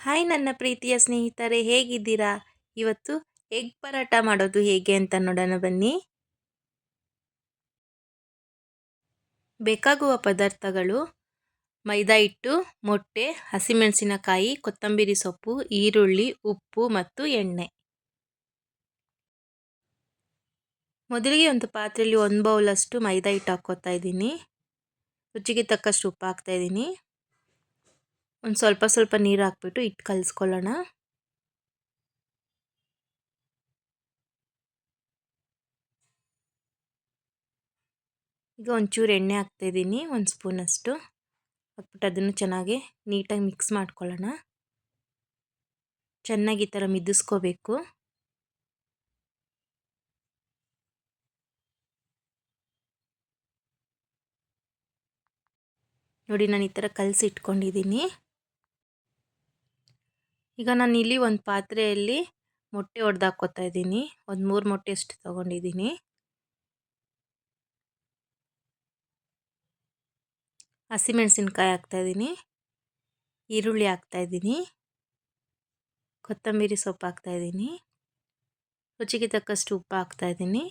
Hi ನನ್ನ ಪ್ರೀತಿಯ ಸ್ನೇಹಿತರೆ, ಹೇಗಿದ್ದೀರಾ? ಇವತ್ತು ಎಗ್ ಪರಾಟ ಮಾಡೋದು ಹೇಗೆ ಅಂತ ನೋಡೋಣ ಬನ್ನಿ. ಬೇಕಾಗುವ ಪದಾರ್ಥಗಳು ಮೈದಾ ಹಿಟ್ಟು, ಮೊಟ್ಟೆ, ಹಸಿಮೆಣಸಿನಕಾಯಿ, ಕೊತ್ತಂಬರಿ ಸೊಪ್ಪು, ಈರುಳ್ಳಿ, ಉಪ್ಪು ಮತ್ತು ಎಣ್ಣೆ. ಮೊದಲಿಗೆ ಒಂದು ಪಾತ್ರೆಯಲ್ಲಿ ಒಂದು ಬೌಲಷ್ಟು ಮೈದಾ ಹಿಟ್ಟು ಹಾಕ್ಕೋತಾ ಇದ್ದೀನಿ. ರುಚಿಗೆ ತಕ್ಕಷ್ಟು ಉಪ್ಪು ಹಾಕ್ತಾ ಇದ್ದೀನಿ. ಒಂದು ಸ್ವಲ್ಪ ಸ್ವಲ್ಪ ನೀರು ಹಾಕ್ಬಿಟ್ಟು ಇಟ್ಟು ಕಲಿಸ್ಕೊಳ್ಳೋಣ. ಈಗ ಒಂಚೂರು ಎಣ್ಣೆ ಹಾಕ್ತಾಯಿದ್ದೀನಿ ಒಂದು ಸ್ಪೂನಷ್ಟು ಹಾಕ್ಬಿಟ್ಟು ಅದನ್ನು ಚೆನ್ನಾಗಿ ನೀಟಾಗಿ ಮಿಕ್ಸ್ ಮಾಡ್ಕೊಳ್ಳೋಣ. ಚೆನ್ನಾಗಿ ಈ ಥರ ಮಿದಿಸ್ಕೋಬೇಕು. ನೋಡಿ, ನಾನು ಈ ಥರ ಕಲಸಿ ಇಟ್ಕೊಂಡಿದ್ದೀನಿ ಈಗ ನಾನು ಇಲ್ಲಿ ಒಂದು ಪಾತ್ರೆಯಲ್ಲಿ ಮೊಟ್ಟೆ ಒಡೆದು ಹಾಕ್ಕೋತಾ ಇದ್ದೀನಿ. ಒಂದು ಮೂರು ಮೊಟ್ಟೆ ಅಷ್ಟು ತೊಗೊಂಡಿದ್ದೀನಿ. ಹಸಿಮೆಣಸಿನ್ಕಾಯಿ ಹಾಕ್ತಾಯಿದ್ದೀನಿ ಈರುಳ್ಳಿ ಹಾಕ್ತಾಯಿದ್ದೀನಿ ಕೊತ್ತಂಬರಿ ಸೊಪ್ಪು ಹಾಕ್ತಾಯಿದ್ದೀನಿ ರುಚಿಗೆ ತಕ್ಕಷ್ಟು ಉಪ್ಪು ಹಾಕ್ತಾಯಿದ್ದೀನಿ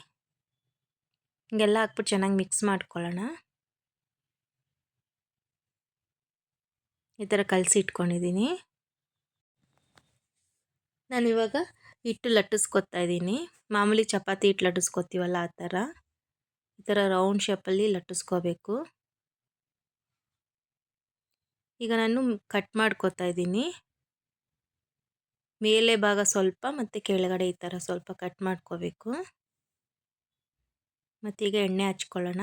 ಹಿಂಗೆಲ್ಲ ಹಾಕ್ಬಿಟ್ಟು ಚೆನ್ನಾಗಿ ಮಿಕ್ಸ್ ಮಾಡ್ಕೊಳ್ಳೋಣ. ಈ ಥರ ಕಲಸಿ ಇಟ್ಕೊಂಡಿದ್ದೀನಿ ನಾನಿವಾಗ ಹಿಟ್ಟು ಲಟ್ಟಿಸ್ಕೊತಾ ಇದ್ದೀನಿ. ಮಾಮೂಲಿ ಚಪಾತಿ ಹಿಟ್ಟು ಲಟ್ಟಿಸ್ಕೊತೀವಲ್ಲ ಆ ಥರ. ಈ ಥರ ರೌಂಡ್ ಶೇಪಲ್ಲಿ ಲಟ್ಟಿಸ್ಕೋಬೇಕು. ಈಗ ನಾನು ಕಟ್ ಮಾಡ್ಕೋತಾ ಇದ್ದೀನಿ. ಮೇಲೆ ಭಾಗ ಸ್ವಲ್ಪ ಮತ್ತು ಕೆಳಗಡೆ ಈ ಥರ ಸ್ವಲ್ಪ ಕಟ್ ಮಾಡ್ಕೋಬೇಕು. ಈಗ ಎಣ್ಣೆ ಹಚ್ಕೊಳ್ಳೋಣ.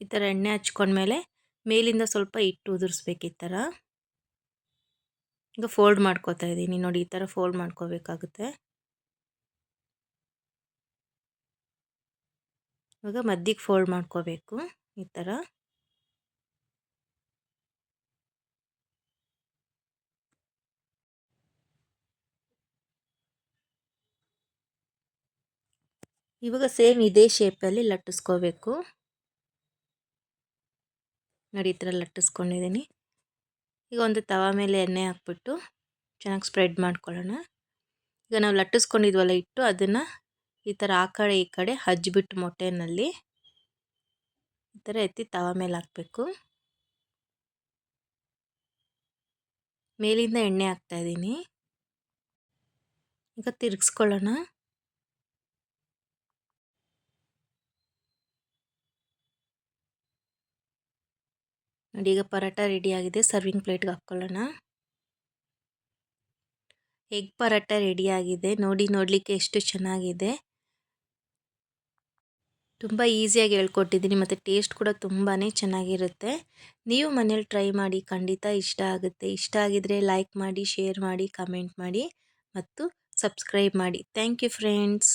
ಈ ಥರ ಎಣ್ಣೆ ಹಚ್ಕೊಂಡ್ಮೇಲೆ ಮೇಲಿಂದ ಸ್ವಲ್ಪ ಇಟ್ಟು ಉದುರಿಸ್ಬೇಕು ಈ ಥರ ಈಗ ಫೋಲ್ಡ್ ಮಾಡ್ಕೋತಾ ಇದ್ದೀನಿ. ನೋಡಿ, ಈ ಥರ ಫೋಲ್ಡ್ ಮಾಡ್ಕೋಬೇಕಾಗುತ್ತೆ. ಇವಾಗ ಮದ್ದಿಗೆ ಫೋಲ್ಡ್ ಮಾಡ್ಕೋಬೇಕು. ಈ ಥರ. ಇವಾಗ ಸೇಮ್ ಇದೇ ಶೇಪಲ್ಲಿ ಲಟ್ಟಿಸ್ಕೋಬೇಕು. ನೋಡಿ ಈ ಥರ ಲಟ್ಟಿಸ್ಕೊಂಡಿದ್ದೀನಿ. ಈಗ ಒಂದು ತವ ಮೇಲೆ ಎಣ್ಣೆ ಹಾಕ್ಬಿಟ್ಟು ಚೆನ್ನಾಗಿ ಸ್ಪ್ರೆಡ್ ಮಾಡ್ಕೊಳ್ಳೋಣ. ಈಗ ನಾವು ಲಟ್ಟಿಸ್ಕೊಂಡಿದ್ವಲ್ಲ ಇಟ್ಟು ಅದನ್ನು ಈ ಥರ ಆ ಕಡೆ ಈ ಕಡೆ ಹಜ್ಜಿಬಿಟ್ಟು ಮೊಟ್ಟೆನಲ್ಲಿ ಈ ಥರ ಎತ್ತಿ ತವ ಮೇಲೆ ಹಾಕಬೇಕು. ಮೇಲಿಂದ ಎಣ್ಣೆ ಹಾಕ್ತಾಯಿದ್ದೀನಿ ಈಗ ತಿರುಗಿಸ್ಕೊಳ್ಳೋಣ. ನೋಡಿ, ಈಗ ಪರೋಟ ರೆಡಿಯಾಗಿದೆ ಸರ್ವಿಂಗ್ ಪ್ಲೇಟ್ಗೆ ಹಾಕ್ಕೊಳ್ಳೋಣ ಎಗ್ ಪರೋಟ ರೆಡಿಯಾಗಿದೆ ನೋಡಿ, ನೋಡಲಿಕ್ಕೆ ಎಷ್ಟು ಚೆನ್ನಾಗಿದೆ. ತುಂಬ ಈಸಿಯಾಗಿ ಹೇಳ್ಕೊಟ್ಟಿದ್ದೀನಿ, ಮತ್ತು ಟೇಸ್ಟ್ ಕೂಡ ತುಂಬಾ ಚೆನ್ನಾಗಿರುತ್ತೆ. ನೀವು ಮನೇಲಿ ಟ್ರೈ ಮಾಡಿ, ಖಂಡಿತ ಇಷ್ಟ ಆಗುತ್ತೆ. ಇಷ್ಟ ಆಗಿದರೆ ಲೈಕ್ ಮಾಡಿ ಶೇರ್ ಮಾಡಿ ಕಮೆಂಟ್ ಮಾಡಿ, ಮತ್ತು ಸಬ್ಸ್ಕ್ರೈಬ್ ಮಾಡಿ. Thank you friends